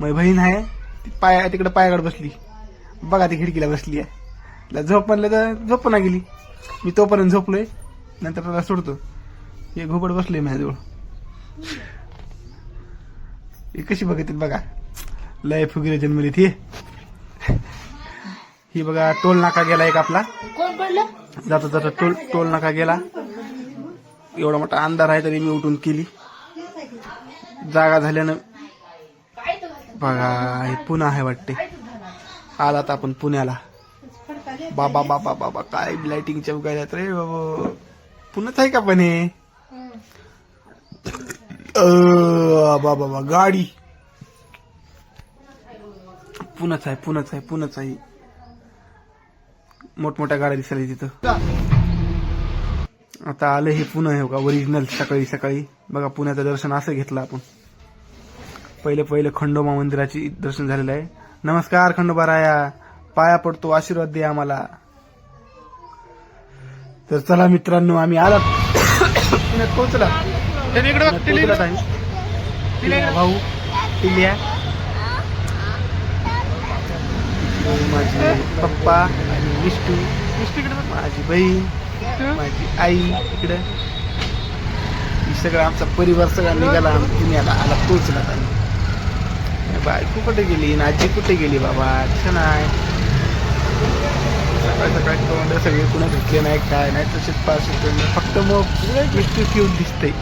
माझी बहीण आहे ती पाय तिकडे पायाकडे बसली. बघा ती खिडकीला बसली आहे. तिला झोप म्हणलं तर झोप ना गेली. मी तोपर्यंत झोपलोय नंतर त्याला सोडतो. हे घोबड बसले माझ्याजवळ. ही कशी बघते बघा. लय फुगिरे जन्मली ती ही बघा टोल नाका गेला एक आपला. जाता जाता टोल टोल नाका गेला. एवढा मोठा अंधार आहे तरी मी उठून केली. जागा झाल्यानं बघा हे पुन्हा आहे वाटते. आलात आपण पुण्याला. बाबा बाबा बाबा काय लाइटिंग चमकायल्यात रे बाबा. पुण्यात आहे का पण हे? बाबा बाबा गाडी. पुण्याच आहे पुण्याच आहे पुण्याच आहे. मोठमोठ्या गाड्या दिसायला तिथं. आता आलं हे पुणे आहे का ओरिजिनल सकाळी सकाळी. बघा पुण्याचं दर्शन असं घेतलं आपण. पहिले पहिले खंडोबा मंदिराची दर्शन झालेलं आहे. नमस्कार खंडोबा राया. पाया पडतो आशीर्वाद दे आम्हाला. तर चला मित्रांनो आम्ही पुण्यात पोहोचला. भाऊ टिलिया. माझे पप्पा आणि मिष्टू. माझी बहीण. माझी आई इकडं. सगळं आमचा परिवार सगळा निघाला. आम्ही पुण्याला आला पोहोचला आम्ही बायको कुठे गेली? आणि आजी कुठे गेली बाबा? छान आहे सकाळी सकाळी तोंड सगळे कुणा घेतले नाही काय नाही तसेच पास होते फक्त मग मिष्टू क्यूट दिसते.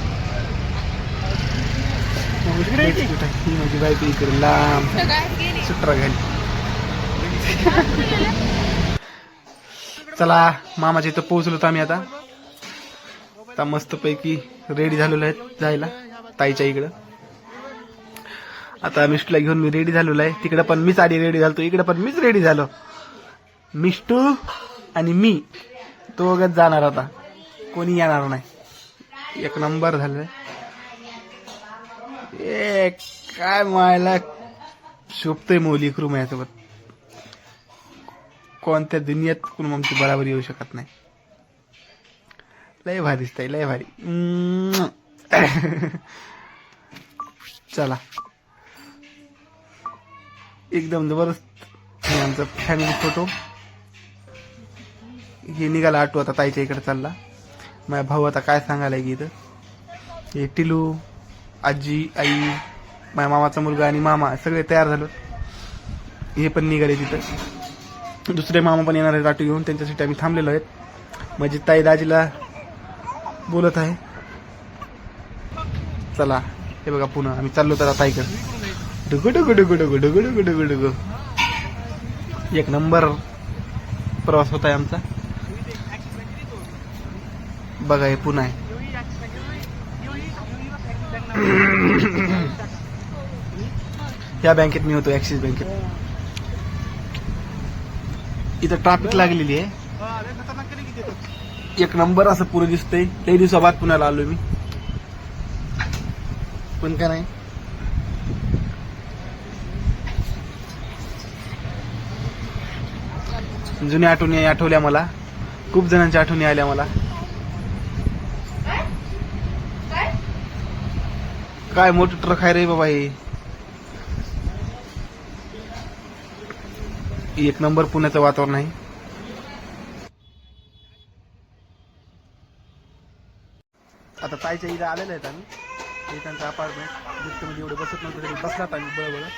ही माझी बायको इकडे लांब. सुट्रा घाली. चला मामाच्या इथं पोहोचलो आम्ही आता. आता मस्तपैकी रेडी झालेलो आहेत जायला ताईच्या इकडं. आता मिष्टूला घेऊन मी रेडी झालेलो आहे. तिकडे पण मीच आधी रेडी झालो इकडे पण मीच रेडी झालो. मिष्टू आणि मी तो वगैरे जाणार आता. कोणी येणार नाही. एक नंबर झालेला ए काय मायला शोभतोय मौली करू माझ्यासोबत कोणत्या दुनियेत कोण आमची बराबरी येऊ शकत नाही. लय भारी दिसतंय लय भारी. चला. एकदम जबरदस्त हे आमचा फॅमिली फोटो हे निघाला आटो आता ताईच्या इकडे चालला. माझा भाऊ आता काय सांगायला की इथं? हे टिलू आजी आई माझ्या मामाचा मुलगा आणि मामा सगळे तयार झालो. हे पण निघाले तिथं. दुसरे मामा पण येणार आहेत आटो घेऊन. त्यांच्यासाठी आम्ही थांबलेलो आहेत. माझी ताई दाजीला बोलत आहे. चला हे बघा पुन्हा. आम्ही चाललो तर ताईकडे डुगु डुगु डुगु डुगु डुगु डुगु डुगु डुगु एक नंबर प्रवास होता आहे आमचा बघा हे पुन्हा आहे बँकेत मी होतो ऍक्सिस बँकेत इथं ट्रॅफिक लागलेली आहे एक नंबर असं पुरं दिसतंय लई दिवसाबाद पुण्याला आलो मी पण काय नाही जुन्या आठवणी आठवल्या मला. खूप जणांच्या आठवणी आल्या मला. काय मोठं ट्रक आहे रे बाबा हे? एक नंबर पुण्याचं वातावरण आहे. आता ताईच्या इथं आलेलं आहेत आम्ही. त्यांचं अपार्टमेंट म्हणजे एवढं बसत नव्हतं तरी बसलात आम्ही बळबळ.